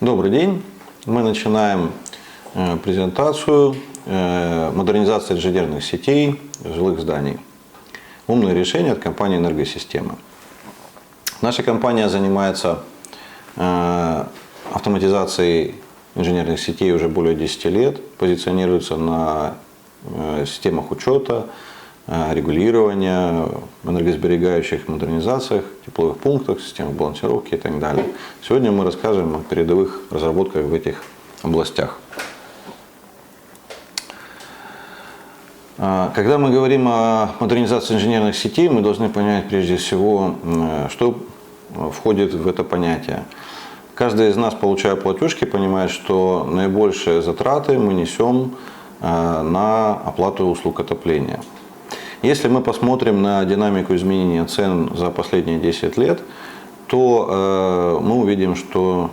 Добрый день. Мы начинаем э, презентацию э, модернизации инженерных сетей жилых зданий. Умные решения от компании «Энергосистемы». Наша компания занимается э, автоматизацией инженерных сетей уже более 10 лет, позиционируется на системах учета, регулирования, энергосберегающих модернизациях, тепловых пунктах, системах балансировки и так далее. Сегодня мы расскажем о передовых разработках в этих областях. Когда мы говорим о модернизации инженерных сетей, мы должны понять прежде всего, что входит в это понятие. Каждый из нас, получая платежки, понимает, что наибольшие затраты мы несем на оплату услуг отопления. Если мы посмотрим на динамику изменения цен за последние 10 лет, то э, мы увидим, что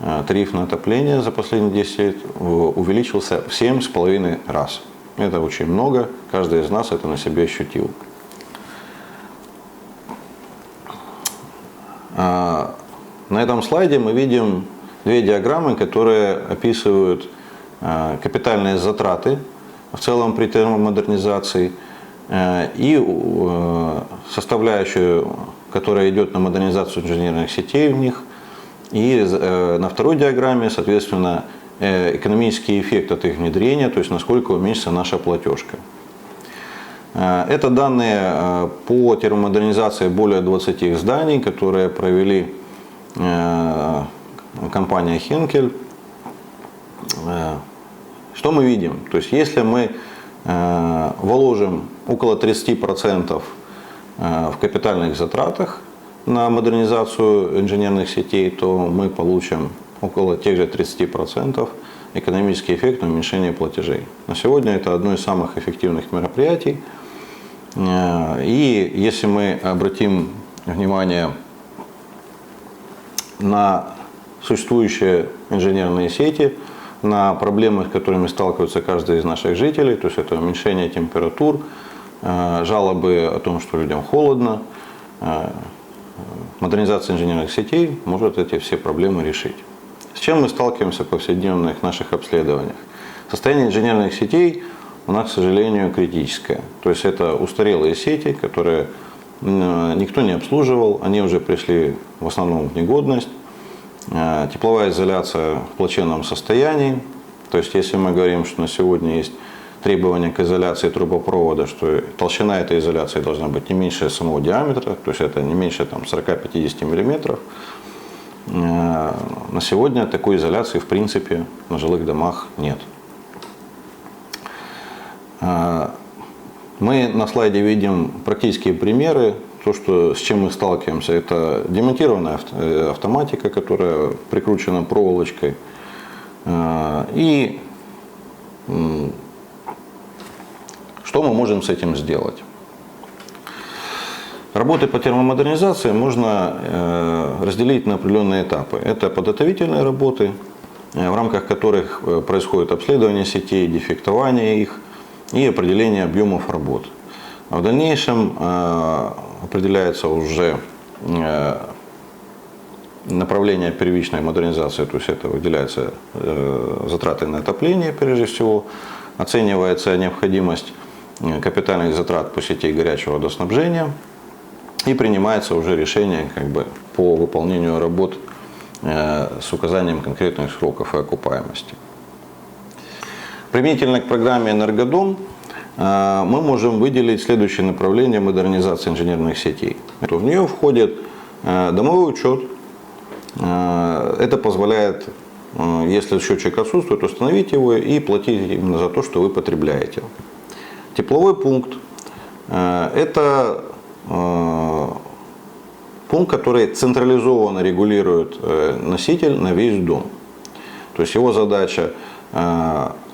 э, тариф на отопление за последние 10 лет увеличился в 7,5 раз. Это очень много, каждый из нас это на себе ощутил. А, на этом слайде мы видим две диаграммы, которые описывают э, капитальные затраты в целом при термомодернизации – Э, и э, составляющую, которая идет на модернизацию инженерных сетей в них. И э, на второй диаграмме, соответственно, экономический эффект от их внедрения, то есть насколько уменьшится наша платежка. Это данные по термомодернизации более 20 зданий, которые провели компания Хенкель. Что мы видим? То есть если мы вложим около 30% э, в капитальных затратах на модернизацию инженерных сетей, то мы получим около тех же 30% экономический эффект на уменьшение платежей. На сегодня это одно из самых эффективных мероприятий. Э, и если мы обратим внимание на существующие инженерные сети, на проблемы, с которыми сталкивается каждый из наших жителей, то есть это уменьшение температур, Э, жалобы о том, что людям холодно. Э, модернизация инженерных сетей может эти все проблемы решить. С чем мы сталкиваемся в повседневных наших обследованиях? Состояние инженерных сетей у нас, к сожалению, критическое. То есть это устарелые сети, которые никто не обслуживал, они уже пришли в основном в негодность. Э, тепловая изоляция в плачевном состоянии. То есть если мы говорим, что на сегодня есть требования к изоляции трубопровода, что толщина этой изоляции должна быть не меньше самого диаметра, то есть это не меньше там, 40-50 мм. Э, на сегодня такой изоляции в принципе на жилых домах нет. Э, мы на слайде видим практические примеры. То, что, с чем мы сталкиваемся, это демонтированная э, автоматика, которая прикручена проволочкой. И что мы можем с этим сделать? Работы по термомодернизации можно э, разделить на определенные этапы. Это подготовительные работы, э, в рамках которых э, происходит обследование сетей, дефектование их и определение объемов работ. А в дальнейшем определяется уже направление первичной модернизации, то есть это выделяются затраты на отопление прежде всего, оценивается необходимость капитальных затрат по сети горячего водоснабжения и принимается уже решение как бы, по выполнению работ э, с указанием конкретных сроков и окупаемости. Применительно к программе «Энергодом» э, мы можем выделить следующее направление модернизации инженерных сетей. В нее входит э, домовой учет. Это позволяет, если счетчик отсутствует, установить его и платить именно за то, что вы потребляете. Тепловой пункт э, – это э, пункт, который централизованно регулирует э, носитель на весь дом. То есть его задача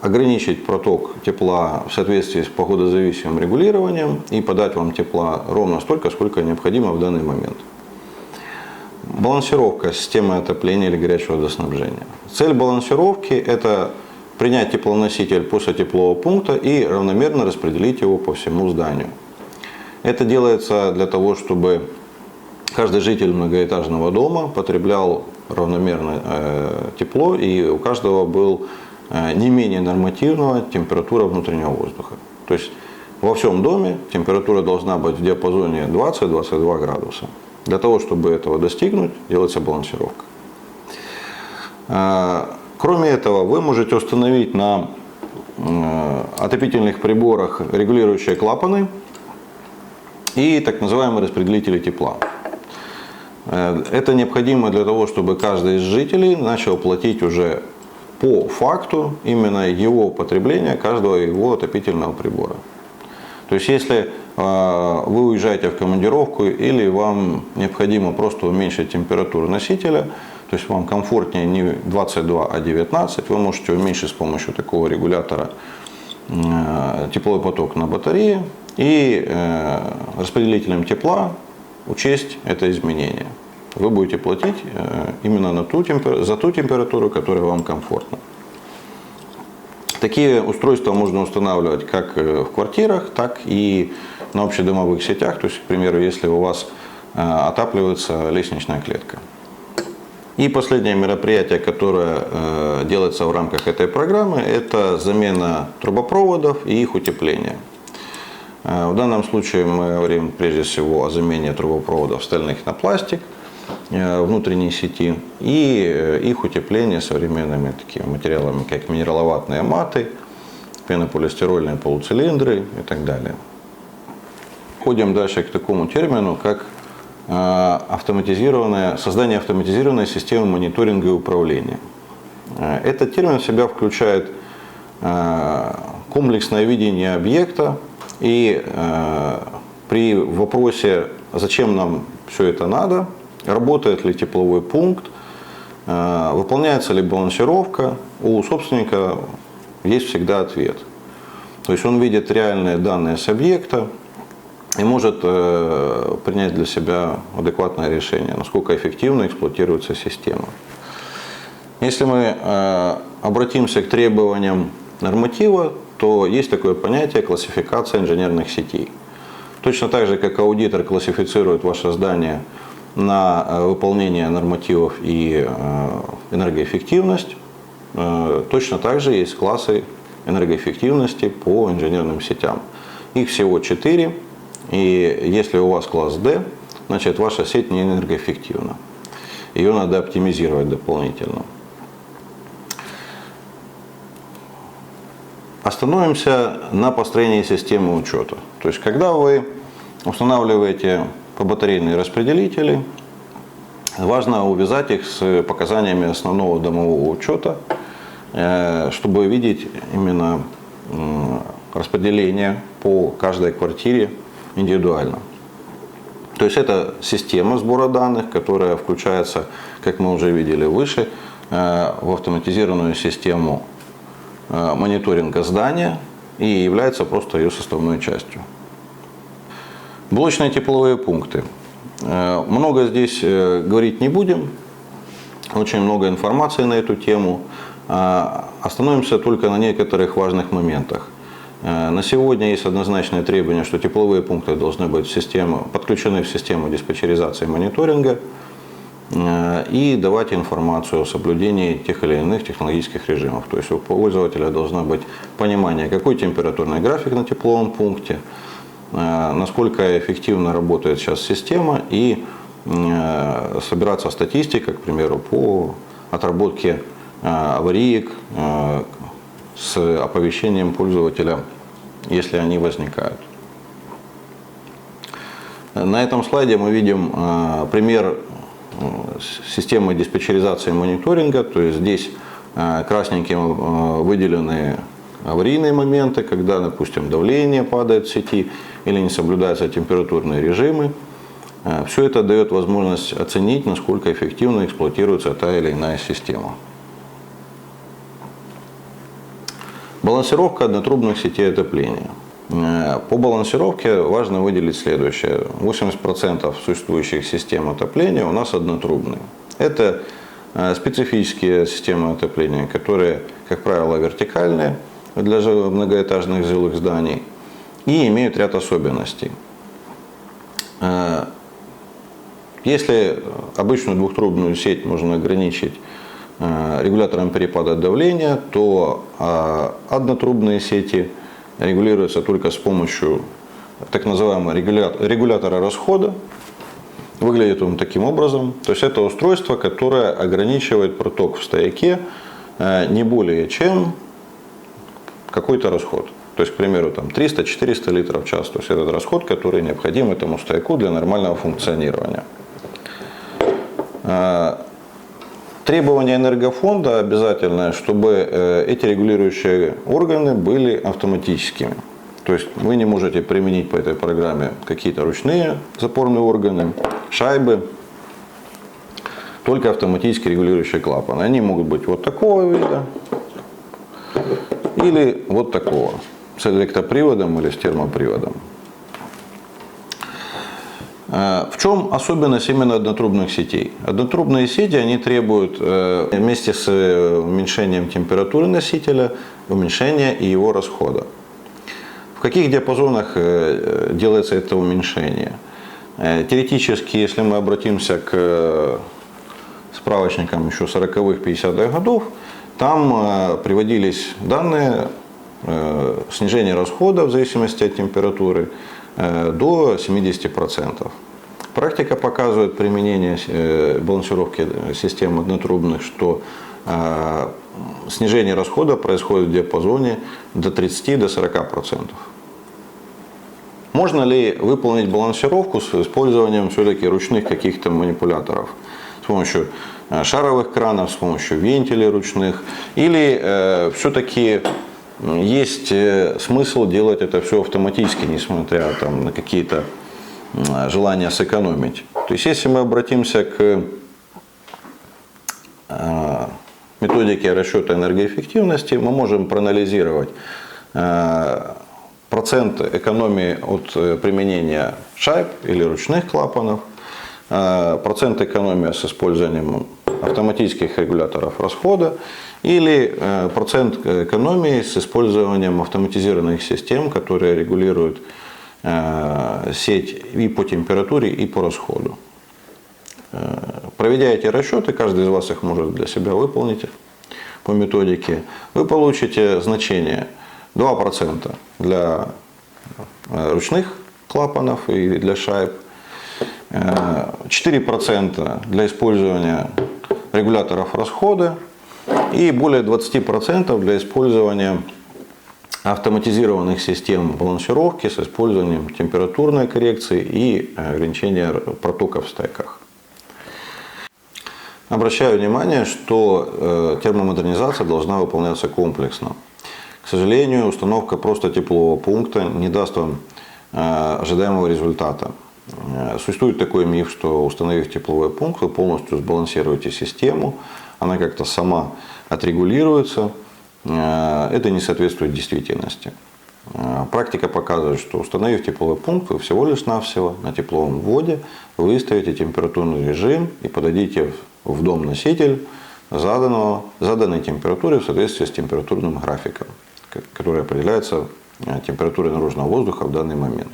ограничить проток тепла в соответствии с погодозависимым регулированием и подать вам тепла ровно столько, сколько необходимо в данный момент. Балансировка системы отопления или горячего водоснабжения. Цель балансировки – это принять теплоноситель после теплового пункта и равномерно распределить его по всему зданию. Это делается для того, чтобы каждый житель многоэтажного дома потреблял равномерно э, тепло, и у каждого был не менее нормативного температура внутреннего воздуха. То есть во всем доме температура должна быть в диапазоне 20-22 градуса. Для того, чтобы этого достигнуть, делается балансировка. Э, кроме этого, вы можете установить на э, отопительных приборах регулирующие клапаны и так называемые распределители тепла. Э, это необходимо для того, чтобы каждый из жителей начал платить уже по факту именно его потребления каждого его отопительного прибора. То есть если э, вы уезжаете в командировку или вам необходимо просто уменьшить температуру носителя, то есть вам комфортнее не 22, а 19, вы можете уменьшить с помощью такого регулятора э, тепловой поток на батарее и распределителем тепла учесть это изменение. Вы будете платить э, именно на ту, за ту температуру, которая вам комфортна. Такие устройства можно устанавливать как э, в квартирах, так и на общедомовых сетях. То есть, к примеру, если у вас э, отапливается лестничная клетка. И последнее мероприятие, которое делается в рамках этой программы, это замена трубопроводов и их утепление. В данном случае мы говорим прежде всего о замене трубопроводов стальных на пластик внутренней сети и э, их утепление современными такими материалами, как минераловатные маты, пенополистирольные полуцилиндры и так далее. Ходим дальше к такому термину, как э, автоматизированное, создание автоматизированной системы мониторинга и управления. Этот термин в себя включает комплексное видение объекта, и э, при вопросе, зачем нам все это надо, работает ли тепловой пункт, э, выполняется ли балансировка, у собственника есть всегда ответ. То есть он видит реальные данные с объекта и может э, принять для себя адекватное решение, насколько эффективно эксплуатируется система. Если мы э, обратимся к требованиям норматива, то есть такое понятие классификация инженерных сетей. Точно так же, как аудитор классифицирует ваше здание на э, выполнение нормативов и э, энергоэффективность, э, точно так же есть классы энергоэффективности по инженерным сетям. Их всего четыре, и если у вас класс D, значит ваша сеть не энергоэффективна. Ее надо оптимизировать дополнительно. Остановимся на построении системы учета. То есть, когда вы устанавливаете побатарейные распределители, важно увязать их с показаниями основного домового учета, э, чтобы видеть именно распределение по каждой квартире индивидуально. То есть это система сбора данных, которая включается, как мы уже видели выше, э, в автоматизированную систему Э, мониторинга здания и является просто ее составной частью. Блочные тепловые пункты. Э, много здесь э, говорить не будем, очень много информации на эту тему. Остановимся только на некоторых важных моментах. На сегодня есть однозначное требование, что тепловые пункты должны быть в систему, подключены в систему диспетчеризации и мониторинга. Э, и давать информацию о соблюдении тех или иных технологических режимов. То есть у пользователя должно быть понимание, какой температурный график на тепловом пункте, э, насколько эффективно работает сейчас система и э, собираться статистика, к примеру, по отработке авариек с оповещением пользователя, если они возникают. На этом слайде мы видим пример системы диспетчеризации и мониторинга, то есть здесь э, красненьким э, выделены аварийные моменты, когда, допустим, давление падает в сети или не соблюдаются температурные режимы. Э, Все это дает возможность оценить, насколько эффективно эксплуатируется та или иная система. Балансировка однотрубных сетей отопления. Э, по балансировке важно выделить следующее. 80% существующих систем отопления у нас однотрубные. Это э, специфические системы отопления, которые, как правило, вертикальные для многоэтажных жилых зданий и имеют ряд особенностей. Э, Если обычную двухтрубную сеть можно ограничить э, регулятором перепада давления, то э, однотрубные сети регулируются только с помощью так называемого регулятора расхода. Выглядит он таким образом. То есть это устройство, которое ограничивает проток в стояке не более чем какой-то расход. То есть, к примеру, там 300-400 литров в час. То есть этот расход, который необходим этому стояку для нормального функционирования. А, требование энергофонда обязательное, чтобы э, эти регулирующие органы были автоматическими. То есть вы не можете применить по этой программе какие-то ручные запорные органы, шайбы, только автоматически регулирующие клапаны. Они могут быть вот такого вида или вот такого, с электроприводом или с термоприводом. Э, в чем особенность именно однотрубных сетей? Однотрубные сети они требуют э, вместе с э, уменьшением температуры носителя уменьшения и его расхода. В каких диапазонах делается это уменьшение? Теоретически, если мы обратимся к справочникам еще 40-х, 50-х годов, там приводились данные снижения расхода в зависимости от температуры Э, до 70%. Практика показывает применение э, балансировки систем однотрубных, что э, снижение расхода происходит в диапазоне до 30-40%. Можно ли выполнить балансировку с использованием все-таки ручных каких-то манипуляторов? Помощью шаровых кранов, с помощью вентилей ручных? Или э, все-таки есть э, смысл делать это все автоматически, несмотря там, на какие-то желания сэкономить. То есть, если мы обратимся к э, методике расчета энергоэффективности, мы можем проанализировать э, процент экономии от применения шайб или ручных клапанов, процент экономии с использованием автоматических регуляторов расхода или э, процент экономии с использованием автоматизированных систем, которые регулируют э, сеть и по температуре, и по расходу. Э, проведя эти расчеты, каждый из вас их может для себя выполнить по методике, вы получите значение 2% для ручных клапанов и для шайб, 4% для использования регуляторов расхода и более 20% для использования автоматизированных систем балансировки с использованием температурной коррекции и ограничения протока в стеках. Обращаю внимание, что э, термомодернизация должна выполняться комплексно. К сожалению, установка просто теплового пункта не даст вам э, ожидаемого результата. Э, существует такой миф, что установив тепловой пункт, вы полностью сбалансируете систему, она как-то сама отрегулируется. Э, это не соответствует действительности. Э, практика показывает, что установив тепловой пункт, вы всего лишь навсего на тепловом вводе выставите температурный режим и подадите в дом-носитель заданного, заданной температуры в соответствии с температурным графиком, который определяется температурой наружного воздуха в данный момент.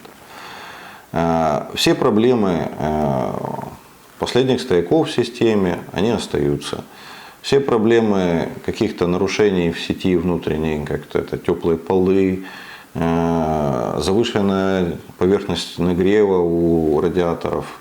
Э, все проблемы э, последних стояков в системе, они остаются. Все проблемы каких-то нарушений в сети внутренней, как-то это теплые полы, э, завышенная поверхность нагрева у радиаторов,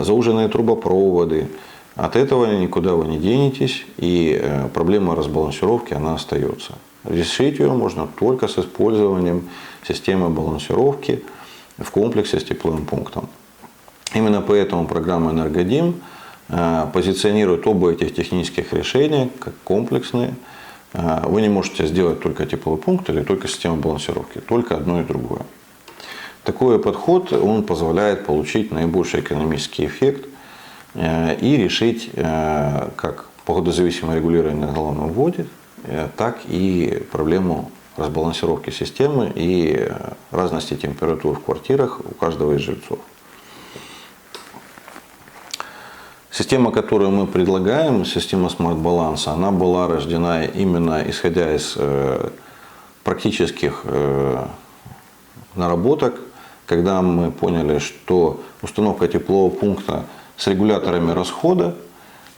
зауженные трубопроводы. От этого никуда вы не денетесь, и проблема разбалансировки, она остается. Решить ее можно только с использованием системы балансировки – в комплексе с тепловым пунктом. Именно поэтому программа «Энергодим» э, позиционирует оба этих технических решения как комплексные. Э, вы не можете сделать только тепловой пункт или только систему балансировки, только одно и другое. Такой подход он позволяет получить наибольший экономический эффект э, и решить как погодозависимое регулирование на головном вводе, так и проблему разбалансировки системы и разности температур в квартирах у каждого из жильцов. Система, которую мы предлагаем, система смарт-баланса, она была рождена именно исходя из э, практических э, наработок когда мы поняли, что установка теплового пункта с регуляторами расхода,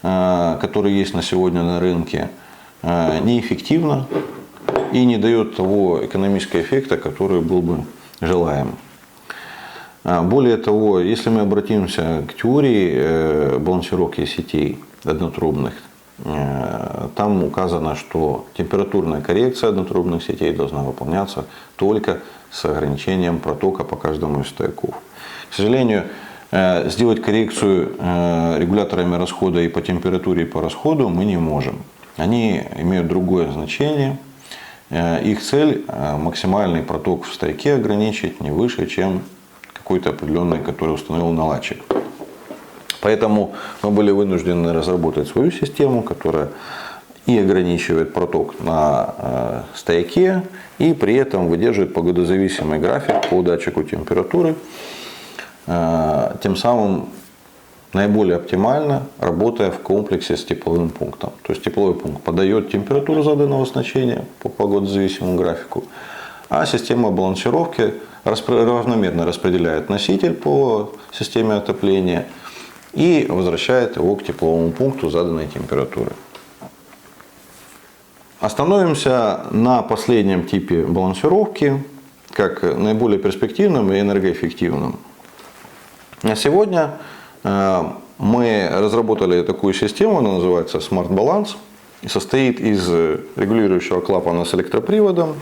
э, которые есть на сегодня на рынке, неэффективна и не дает того экономического эффекта, который был бы желаем. А, более того, если мы обратимся к теории э, балансировки сетей однотрубных, э, там указано, что температурная коррекция однотрубных сетей должна выполняться только с ограничением протока по каждому из стояков. К сожалению, э, сделать коррекцию регуляторами расхода и по температуре, и по расходу мы не можем. Они имеют другое значение. Их цель – максимальный проток в стояке ограничить не выше, чем какой-то определенный, который установил наладчик. Поэтому мы были вынуждены разработать свою систему, которая и ограничивает проток на э, стояке, и при этом выдерживает погодозависимый график по датчику температуры, э, тем самым наиболее оптимально работая в комплексе с тепловым пунктом. То есть тепловой пункт подает температуру заданного значения по погодозависимому графику, а система балансировки равномерно распределяет носитель по системе отопления и возвращает его к тепловому пункту заданной температуры. Остановимся на последнем типе балансировки, как наиболее перспективном и энергоэффективном. На сегодня мы разработали такую систему, она называется Smart Balance, состоит из регулирующего клапана с электроприводом,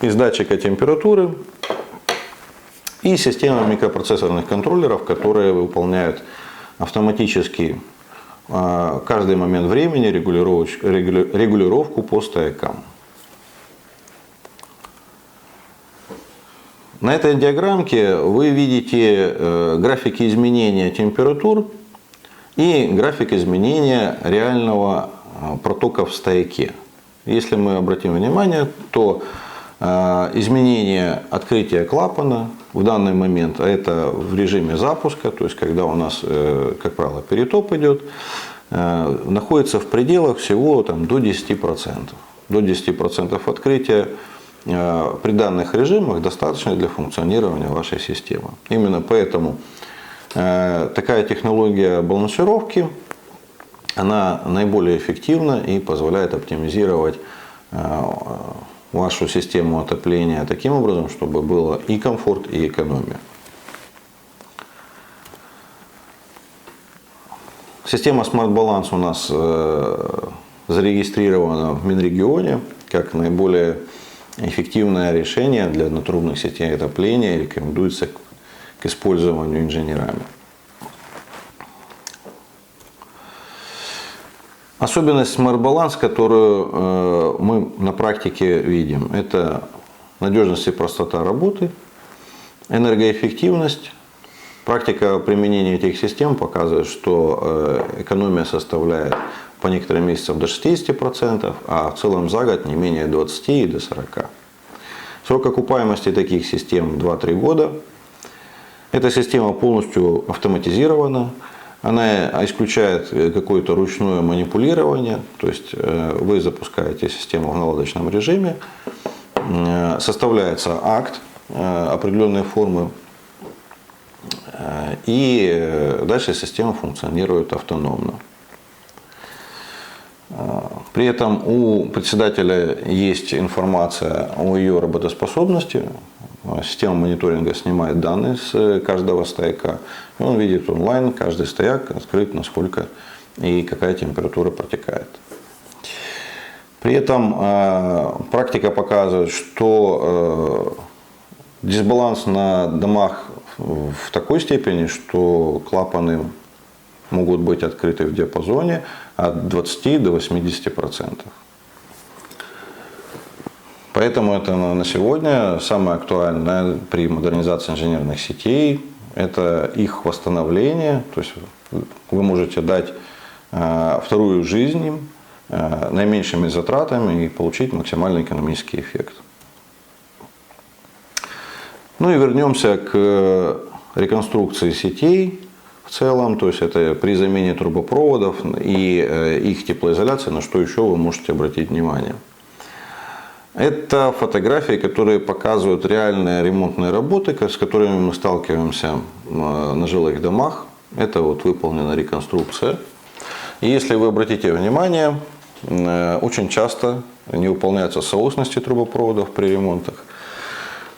из датчика температуры и система микропроцессорных контроллеров, которые выполняют автоматически а, каждый момент времени регулировку по стоякам. На этой диаграммке вы видите э, графики изменения температур и график изменения реального а, протока в стояке. Если мы обратим внимание, то а, изменение открытия клапана в данный момент, а это в режиме запуска, то есть когда у нас, э, как правило, перетоп идет, э, находится в пределах всего там, до 10%. До 10% открытия э, при данных режимах достаточно для функционирования вашей системы. Именно поэтому такая технология балансировки, она наиболее эффективна и позволяет оптимизировать вашу систему отопления таким образом, чтобы было и комфорт, и экономия. Система Smart Balance у нас э, зарегистрирована в Минрегионе как наиболее эффективное решение для однотрубных сетей отопления рекомендуется к использованию инженерами. Особенность Smart Balance, которую э, мы на практике видим, это надежность и простота работы, энергоэффективность. Практика применения этих систем показывает, что э, экономия составляет по некоторым месяцам до 60%, а в целом за год не менее 20 и до 40%. Срок окупаемости таких систем 2-3 года. Эта система полностью автоматизирована. Она исключает какое-то ручное манипулирование, то есть э, вы запускаете систему в наладочном режиме, э, составляется акт э, определенной формы, и дальше система функционирует автономно. При этом у председателя есть информация о ее работоспособности, Система мониторинга снимает данные с каждого стояка. Он видит онлайн каждый стояк, открыт, насколько и какая температура протекает. При этом э, практика показывает, что э, дисбаланс на домах в такой степени, что клапаны могут быть открыты в диапазоне от 20 до 80 процентов. Поэтому это на сегодня самое актуальное при модернизации инженерных сетей. Это их восстановление. То есть вы можете дать э, вторую жизнь им э, наименьшими затратами и получить максимальный экономический эффект. Ну и вернемся к реконструкции сетей в целом, то есть это при замене трубопроводов и э, их теплоизоляции, на что еще вы можете обратить внимание – Это фотографии, которые показывают реальные ремонтные работы, с которыми мы сталкиваемся э, на жилых домах. Это вот выполнена реконструкция. И если вы обратите внимание, э, очень часто не выполняются соосности трубопроводов при ремонтах.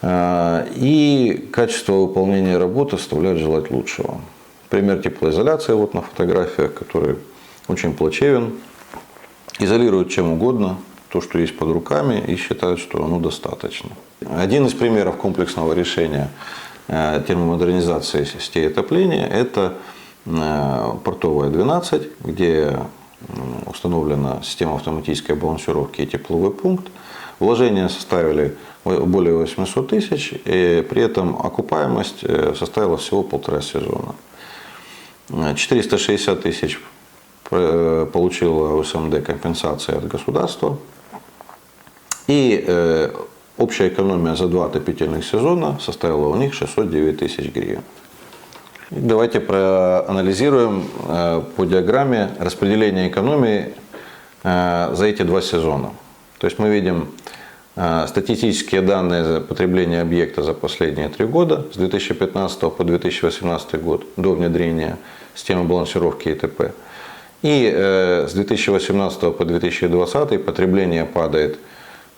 И качество выполнения работы оставляет желать лучшего. Пример теплоизоляции вот на фотографиях, который очень плачевен. Изолируют чем угодно, то, что есть под руками, и считают, что оно достаточно. Один из примеров комплексного решения э, термомодернизации сетей отопления – это э, портовая 12, где установлена система автоматической балансировки и тепловой пункт. Вложения составили более 800 тысяч, и при этом окупаемость э, составила всего полтора сезона. Э, 460 тысяч э, получила УСМД компенсации от государства. И э, общая экономия за два отопительных сезона составила у них 609 тысяч гривен. Давайте проанализируем э, по диаграмме распределение экономии за эти два сезона. То есть мы видим статистические данные за потребление объекта за последние три года, с 2015 по 2018 год, до внедрения системы балансировки ИТП. И э, с 2018 по 2020 потребление падает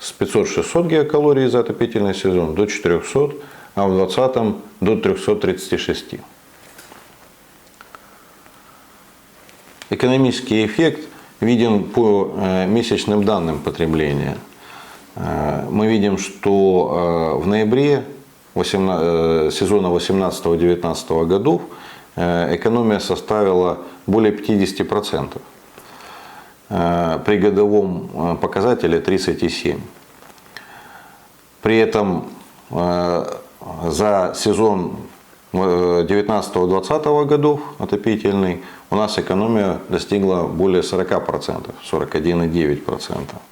с 500-600 гигакалорий за отопительный сезон до 400, а в 2020 до 336. Экономический эффект виден по э, месячным данным потребления. Э, Мы видим, что э, в ноябре 18 э, сезона 18-19 годов экономия составила более 50%. Э, При годовом показателе 37. При этом за сезон э, 19-20 годов отопительный у нас экономия достигла более 40%, 41,9%.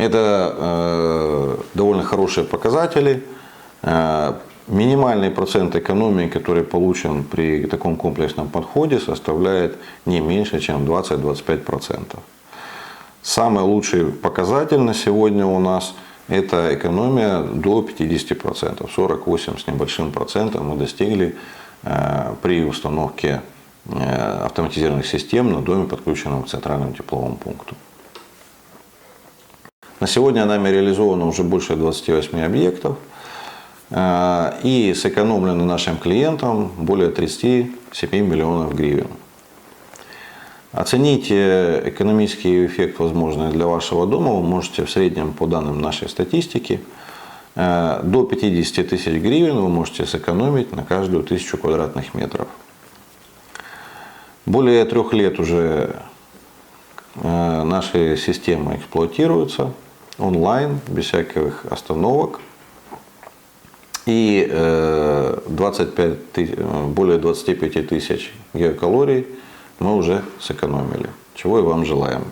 Это э, довольно хорошие показатели. Э, минимальный процент экономии, который получен при таком комплексном подходе, составляет не меньше, чем 20-25%. Самый лучший показатель на сегодня у нас – это экономия до 50%. 48 с небольшим процентом мы достигли э, при установке э, автоматизированных систем на доме, подключенном к центральному тепловому пункту. На сегодня нами реализовано уже больше 28 объектов э, и сэкономлено нашим клиентам более 37 миллионов гривен. Оценить э, экономический эффект, возможный для вашего дома, вы можете в среднем по данным нашей статистики э, до 50 тысяч гривен вы можете сэкономить на каждую тысячу квадратных метров. Более трех лет уже наши системы эксплуатируются онлайн, без всяких остановок. И э, 25 ты- э, более 25 тысяч гигакалорий мы уже сэкономили. Чего и вам желаем.